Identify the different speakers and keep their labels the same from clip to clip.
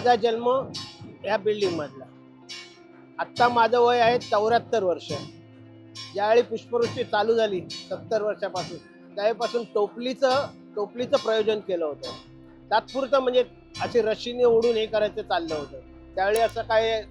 Speaker 1: माझा जन्म या बिल्डिंग मधला. आत्ता माझं वय आहे चौऱ्याहत्तर वर्ष. ज्यावेळी पुष्पवृष्टी चालू झाली सत्तर वर्षापासून त्यावेळेपासून टोपलीचं टोपलीचं प्रयोजन केलं होतं. तात्पुरतं म्हणजे अशी रशीने ओढून हे करायचं चाललं होतं. त्यावेळी असं काय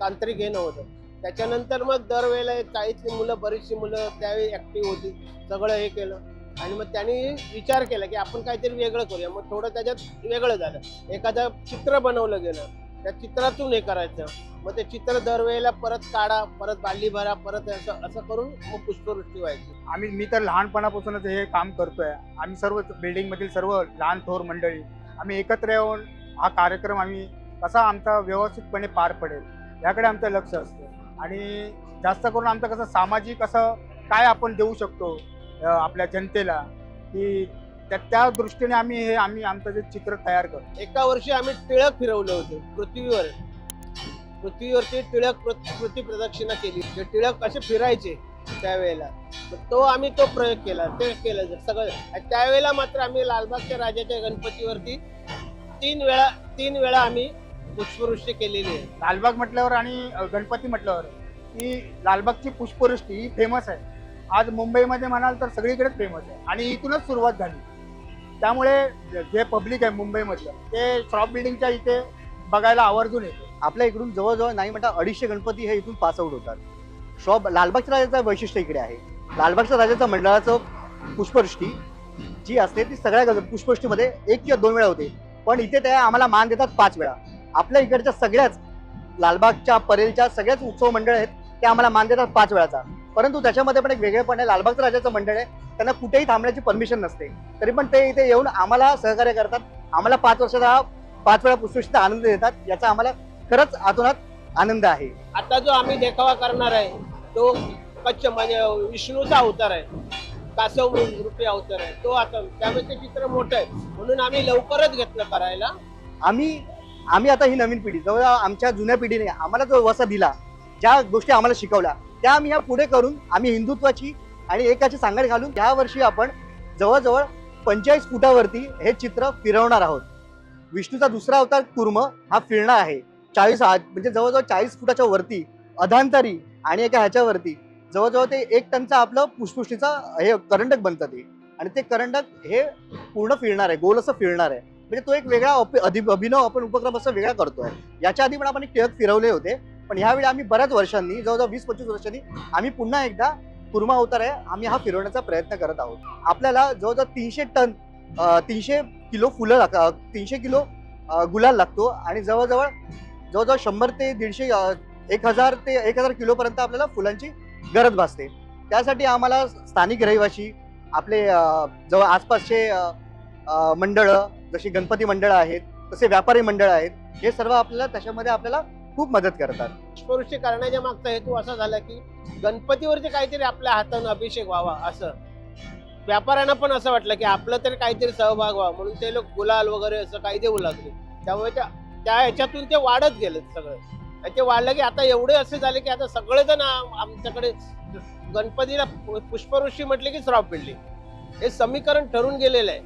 Speaker 1: तांत्रिक हे नव्हतं. त्याच्यानंतर मग दरवेळेला एक चाळीतली मुलं बरीचशी मुलं त्यावेळी ऍक्टिव्ह होती. सगळं हे केलं. आणि मग त्यांनी विचार केला की आपण काहीतरी वेगळं करूया. मग थोडं त्याच्यात वेगळं झालं. एखादं चित्र बनवलं गेलं. त्या चित्रातून हे करायचं. मग ते चित्र दरवेळेला परत काढा परत बाल्ली भरा परत असं असं करून मग पुष्पवृष्टी व्हायची
Speaker 2: आम्ही मी तर लहानपणापासूनच हे काम करतोय. आम्ही सर्व बिल्डिंग मधील सर्व लहान थोर मंडळी आम्ही एकत्र येऊन हा कार्यक्रम आम्ही कसा आमचा व्यवस्थितपणे पार पडेल याकडे आमचं लक्ष असतं. आणि जास्त करून आमचं कसं सामाजिक असं काय आपण देऊ शकतो आपल्या जनतेला की त्या त्या दृष्टीने आम्ही हे आम्ही आमचं जे चित्र तयार करतो.
Speaker 1: एका वर्षी आम्ही टिळक फिरवलं होतं पृथ्वीवर. पृथ्वीवरती टिळक पृथ्वी प्रदक्षिणा केली. ते टिळक असे फिरायचे त्यावेळेला तर तो आम्ही तो प्रयोग केला ते केलं सगळं. त्यावेळेला मात्र आम्ही लालबागच्या राजाच्या गणपतीवरती तीन वेळा तीन वेळा आम्ही पुष्पवृष्टी केलेली आहे.
Speaker 2: लालबाग म्हटल्यावर आणि गणपती म्हटल्यावर ही लालबागची पुष्पवृष्टी ही फेमस आहे. आज मुंबईमध्ये म्हणाल तर सगळीकडेच फेमस आहे. आणि इथूनच सुरुवात झाली. त्यामुळे जे पब्लिक आहे मुंबईमधलं ते शॉप बिल्डिंगच्या इथे बघायला आवर्जून येते.
Speaker 3: आपल्या इकडून जवळजवळ नाही म्हणता अडीचशे गणपती हे इथून पास आउट होतात. शॉप लालबागच्या राजाचं वैशिष्ट्य इकडे आहे. लालबागच्या राजाचं मंडळाचं पुष्पवृष्टी जी असते ती सगळ्या पुष्पवृष्टीमध्ये एक किंवा दोन वेळा होते. पण इथे त्या आम्हाला मान देतात पाच वेळा. आपल्या इकडच्या सगळ्याच लालबागच्या परेलच्या सगळ्याच उत्सव मंडळ आहेत ते आम्हाला मान देतात पाच वेळाचा. परंतु त्याच्यामध्ये पण एक वेगळेपण आहे. लालबागच्या राजाचं मंडळ आहे. त्यांना कुठेही थांबण्याची परमिशन नसते. तरी पण ते इथे येऊन आम्हाला सहकार्य करतात. आम्हाला पाच वर्षाचा पाच वेळा पुष्पवृष्टीचा आनंद देतात. याचा आम्हाला खरंच आतोनात आनंद आहे.
Speaker 1: आता जो आम्ही देखावा करणार आहे तो कच्छ म्हणजे विष्णूचा अवतार आहे. कासव रूपी अवतार आहे. तो आता त्यामुळे ते चित्र मोठं आहे. म्हणून आम्ही लवकरच घेतलं करायला.
Speaker 3: आम्ही आम्ही आता ही नवीन पिढी जवळ आमच्या जुन्या पिढीने आम्हाला जो वसा दिला ज्या गोष्टी आम्हाला शिकवल्या त्या आम्ही ह्या पुढे करून आम्ही हिंदुत्वाची आणि एकाची सांगड घालून या वर्षी आपण जवळजवळ पंचेचाळीस फुटावरती हे चित्र फिरवणार आहोत. विष्णूचा दुसरा अवतार कुर्म हा फिरणार आहे. चाळीस म्हणजे जवळजवळ चाळीस फुटाच्या वरती अधांतरी आणि एका ह्याच्यावरती. जवळजवळ ते एक टनचा आपलं पुष्पुष्टीचा हे करंडक बनतं ते. आणि ते करंडक हे पूर्ण फिरणार आहे गोल असं फिरणार आहे. म्हणजे तो एक वेगळा अप- अभिनव आपण उपक्रम असं वेगळा करतोय. याच्या आधी पण आपण एक टिळक फिरवले होते. पण ह्यावेळी आम्ही बऱ्याच वर्षांनी जवळजवळ वीस पंचवीस वर्षांनी आम्ही पुन्हा एकदा कुर्मा अवतार आहे. आम्ही हा फिरवण्याचा प्रयत्न करत आहोत. आपल्याला जवळजवळ तीनशे टन तीनशे किलो फुलं लाग तीनशे किलो गुलाल लागतो आणि जवळजवळ जवळजवळ शंभर ते दीडशे एक हजार ते एक हजार किलोपर्यंत आपल्याला फुलांची गरज भासते. त्यासाठी आम्हाला स्थानिक रहिवासी आपले जवळ आसपासचे मंडळं जशी गणपती मंडळं आहेत तसे व्यापारी मंडळ आहेत हे सर्व आपल्याला त्याच्यामध्ये आपल्याला खूप मदत करतात.
Speaker 1: स्पर्श करण्याच्या मागचा हेतू असा झाला की गणपतीवरती काहीतरी आपल्या हातानं अभिषेक व्हावा असं. व्यापाऱ्यांना पण असं वाटलं की आपलं तरी काहीतरी सहभाग व्हावा. म्हणून ते लोक गुलाल वगैरे असं काही देऊ लागले. त्यामुळे त्या त्या ह्याच्यातून ते वाढत गेलं सगळं. आणि ते वाढलं की आता एवढे असे झाले की आता सगळेजण आमच्याकडे गणपतीला पु- पुष्पवृष्टी म्हटले की श्रॉप पिडली हे समीकरण ठरून गेलेलं आहे.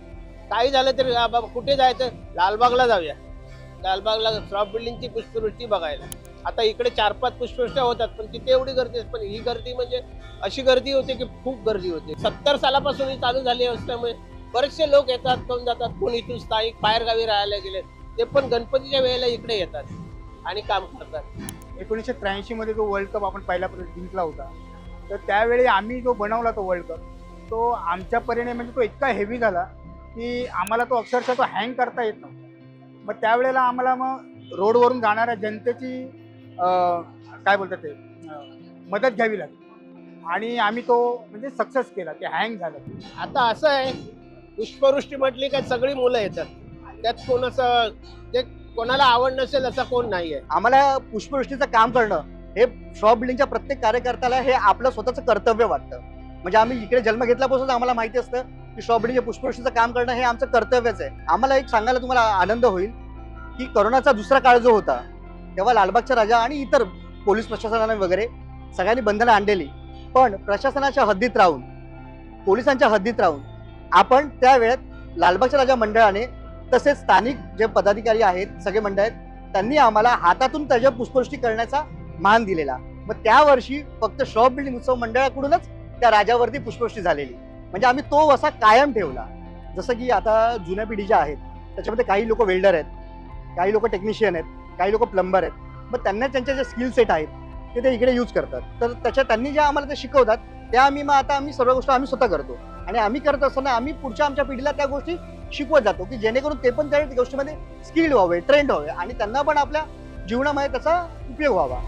Speaker 1: काही झालं तरी बाबा कुठे जायचं? लालबागला जाऊया. लालबागला श्रॉप बिल्डिंगची पुष्पवृष्टी बघायला. आता इकडे चार पाच पुष्पवृष्ट्या होतात पण तिथे एवढी गर्दी असते. पण ही गर्दी म्हणजे अशी गर्दी होते की खूप गर्दी होते. सत्तर सालापासून ही चालू झाली असल्यामुळे बरेचसे लोक येतात कोण जातात कोण इथून स्थायिक बाहेरगावी राहायला गेले ते पण गणपतीच्या वेळेला इकडे येतात आणि काम करतात.
Speaker 2: एकोणीसशे त्र्याऐंशी मध्ये जो वर्ल्ड कप आपण पहिला जिंकला होता तर त्यावेळी आम्ही जो बनवला तो वर्ल्ड कप तो आमच्या परीने म्हणजे तो इतका हेवी झाला की आम्हाला तो अक्षरशः तो हँग करता येत नव्हता. मग त्यावेळेला आम्हाला मग रोडवरून जाणाऱ्या जनतेची काय बोलतात ते मदत घ्यावी लागली. आणि आम्ही तो म्हणजे सक्सेस केला ते हँग झालं.
Speaker 1: आता असं आहे पुष्पवृष्टी म्हटली काय सगळी मुलं येतात. त्यात कोण असं जे कोणाला आवड नसेल असं कोण नाही आहे
Speaker 3: आम्हाला पुष्पवृष्टीचं काम करणं हे शॉप बिल्डिंगच्या प्रत्येक कार्यकर्त्याला हे आपलं स्वतःचं कर्तव्य वाटतं. म्हणजे आम्ही इकडे जन्म घेतल्यापासून आम्हाला माहिती असतं की शॉप पुष्पवृष्टीचं काम करणं हे आमचं कर्तव्यच आहे. आम्हाला एक सांगायला तुम्हाला आनंद होईल की करोनाचा दुसरा काळ जो होता तेव्हा लालबागचा राजा आणि इतर पोलीस प्रशासनाने वगैरे सगळ्यांनी बंधनं आणलेली. पण प्रशासनाच्या हद्दीत राहून पोलिसांच्या हद्दीत राहून आपण त्यावेळेत लालबागच्या राजा मंडळाने तसेच स्थानिक जे पदाधिकारी आहेत सगळे मंडळ आहेत त्यांनी आम्हाला हातातून त्याच्या पुष्पवृष्टी करण्याचा मान दिलेला. मग त्या वर्षी फक्त शॉप बिल्डिंग उत्सव मंडळाकडूनच त्या राजावरती पुष्पवृष्टी झालेली. म्हणजे आम्ही तो वसा कायम ठेवला. जसं की आता जुन्या पिढीच्या आहेत त्याच्यामध्ये काही लोक वेल्डर आहेत काही लोक टेक्निशियन आहेत काही लोक प्लंबर आहेत. मग त्यांना त्यांचे जे स्किल सेट आहेत ते ते इकडे यूज करतात. तर त्याच्या त्यांनी ज्या आम्हाला ते शिकवतात त्या आम्ही मग आता आम्ही सर्व गोष्टी आम्ही स्वतः करतो. आणि आम्ही करत असताना आम्ही पुढच्या आमच्या पिढीला त्या गोष्टी शिकवत जातो की जेणेकरून ते पण त्या गोष्टीमध्ये स्किल्ड व्हावे ट्रेंड व्हावे. आणि त्यांना पण आपल्या जीवनामध्ये त्याचा उपयोग व्हावा.